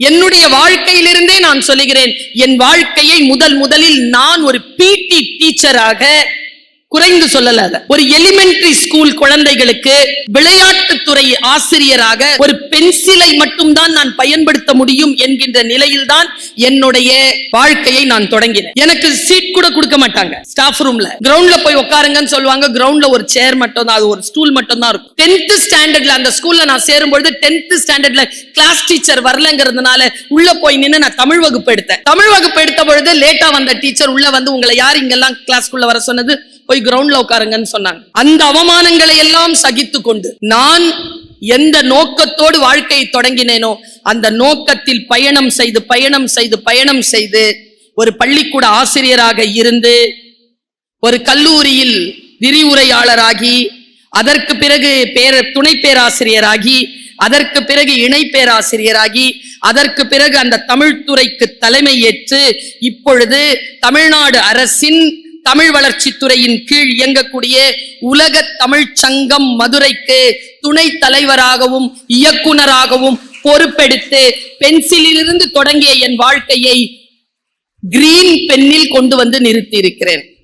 என்னுடைய வாழ்க்கையிலிருந்தே நான் சொல்லுகிறேன் என் வாழ்க்கையை முதல் முதலில் நான் ஒரு பிடி டீச்சராக குறைந்து சொல்லல ஒரு எலிமெண்டரி ஸ்கூல் குழந்தைகளுக்கு விளையாட்டுத்துறை ஆசிரியராக ஒரு பென்சிலை மட்டும்தான் நான் பயன்படுத்த முடியும் என்கின்ற நிலையில்தான் என்னுடைய வாழ்க்கையை நான் தொடங்கினேன். எனக்கு சீட் கூட கொடுக்க மாட்டாங்க. ஸ்டாஃப் ரூம்ல கிரவுண்ட்ல போய் உட்காருங்கன்னு சொல்லுவாங்க. கிரவுண்ட்ல ஒரு சேர் மட்டும் தான் அது ஒரு ஸ்டூல் மட்டும் தான் இருக்கும். டென்த் ஸ்டாண்டர்ட்ல அந்த ஸ்கூல்ல நான் சேரும் பொழுது டென்த் ஸ்டாண்டர்ட்ல கிளாஸ் டீச்சர் வரலங்கிறதுனால உள்ள போய் நின்று நான் தமிழ் வகுப்பு எடுத்தேன். தமிழ் வகுப்பு எடுத்த பொழுது லேட்டா வந்த டீச்சர் உள்ள வந்து உங்களை யார் இங்கெல்லாம் கிளாஸ்க்குள்ள வர சொன்னது? போய் கிரவுண்ட்ல உட்காருங்கன்னு சொன்னாங்க. அந்த அவமானங்களை எல்லாம் சகித்து கொண்டு நான் எந்த நோக்கத்தோடு வாழ்க்கையை தொடங்கினேனோ அந்த நோக்கத்தில் பயணம் செய்து பயணம் செய்து பயணம் செய்து ஒரு பள்ளிக்கூட ஆசிரியராக இருந்து ஒரு கல்லூரியில் விரிவுரையாளராகி அதற்கு பிறகு பேர துணை பேராசிரியராகி அதற்கு பிறகு இணை பேராசிரியராகி அதற்கு பிறகு அந்த தமிழ்துறைக்கு தலைமை ஏற்று இப்பொழுது தமிழ்நாடு அரசின் தமிழ் வளர்ச்சித்துறையின் கீழ் இயங்கக்கூடிய உலக தமிழ் சங்கம் மதுரைக்கு துணை தலைவராகவும் இயக்குனராகவும் பொறுப்பெடுத்து பென்சிலிலிருந்து தொடங்கிய என் வாழ்க்கையை கிரீன் பென்னில் கொண்டு வந்து நிறுத்தி இருக்கிறேன்